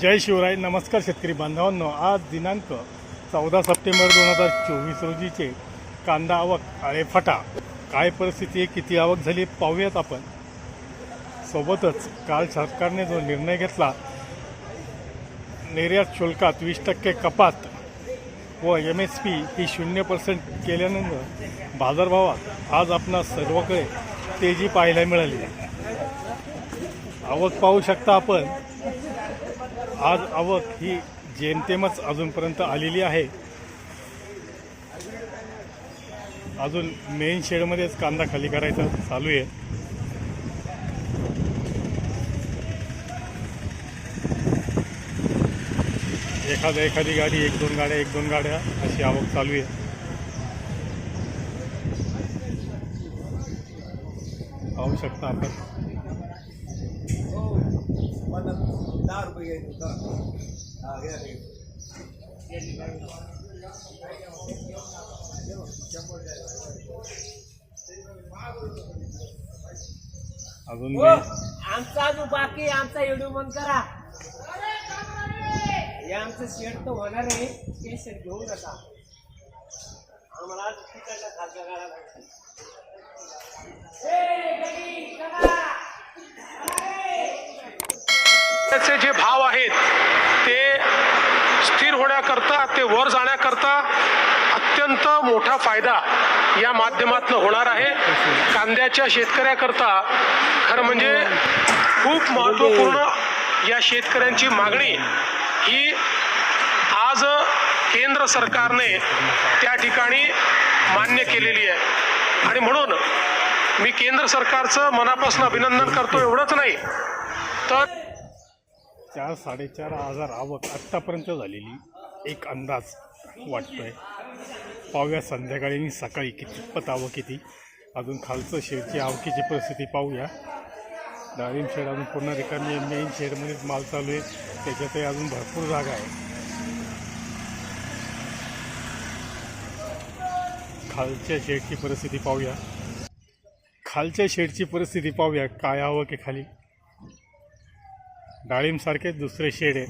जय शिवराय. नमस्कार शेतकरी बांधवांनो. आज दिनांक चौदा सप्टेंबर दोन हजार चोवीस रोजीचे कांदा आवक आळेफाटा. काय परिस्थिती आहे? किती आवक झाली पाहूयात आपण. सोबतच काल सरकारने जो निर्णय घेतला निर्यात शुल्कात वीस टक्के कपात व एम एस पी ही शून्य पर्सेंट केल्यानंतर बाजारभावात आज आपण सर्वकडे तेजी पाहायला मिळाली. आवक पाहू शकता आपण. आज आवक ही जेमतेमच अजूनपर्यंत आलेली आहे. अजून मेन शेडमध्येच कांदा खाली करायचा चालू आहे. एखाद्या एखादी गाडी एक दोन गाड्या एक दोन गाड्या अशी आवक चालू आहे. पाहू शकता आपण. दहा रुपये घ्यायचे हा घ्या घ्या. अजून आमचा जो बाकी आमचा व्हिडिओ बंद करा. हे आमचं शेड तर होणार आहे. ते शेड घेऊ नका आम्हाला आज खालचा गाडा लागतो. ए, गडी, चला. त्याचे जे भाव आहेत ते स्थिर होण्याकरता ते वर जाण्याकरता अत्यंत मोठा फायदा या माध्यमातून होणार आहे. कांद्याच्या शेतकऱ्याकरता खरं म्हणजे खूप महत्त्वपूर्ण या शेतकऱ्यांची मागणी ही आज केंद्र सरकारने त्या ठिकाणी मान्य केलेली आहे. आणि म्हणून मी केंद्र सरकारचं मनापासून अभिनंदन करतो. एवढंच नाही तर चार साडेचार हजार आवक आत्तापर्यंत झालेली एक अंदाज वाटतोय. पाहूया संध्याकाळी आणि सकाळी कितपत आवक किती अजून खालचं शेडची आवकीची परिस्थिती पाहूया. डाळिंब शेड अजून पूर्ण रिकामी आहे. मेन शेडमध्येच माल चालू आहे. त्याच्यातही अजून भरपूर जागा आहे. खालच्या शेडची परिस्थिती पाहूया. खालच्या शेडची परिस्थिती पाहूया. काय आवक आहे खाली? डाळिंबसारखे दुसरे शेड आहे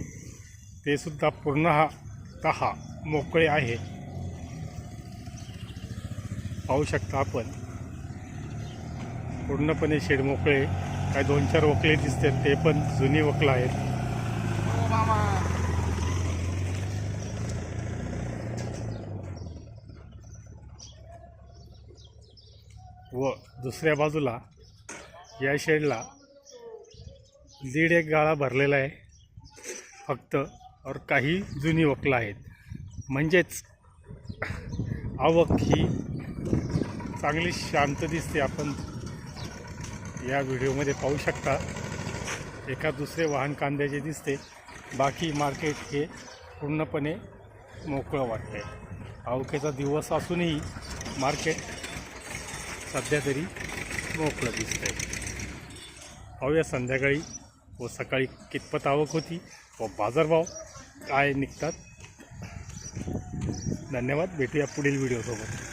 ते सुद्धा पूर्णतः मोकळे आहे. पाहू शकता आपण. पूर्णपणे शेड मोकळे. काय दोन चार वकले दिसतात ते पण जुनी वकलं आहेत. व दुसऱ्या बाजूला या शेडला दीड एक गाळा भरलेला आहे. फक्त और काही जुनी वकलं आहेत. म्हणजेच आवक ही चांगली शांत दिसते. आपण या व्हिडिओमध्ये पाहू शकता एका दुसरे वाहन कांद्याचे दिसते. बाकी मार्केट हे पूर्णपणे मोकळं वाटतंय. आवकेचा दिवस असूनही मार्केट सध्या तरी मोकळं दिसतंय. पाहूया संध्याकाळी. व सकाळी कितपत आवक होती व बाजारभाव काय निघतात? धन्यवाद भेटूया पुढील व्हिडिओसोबत.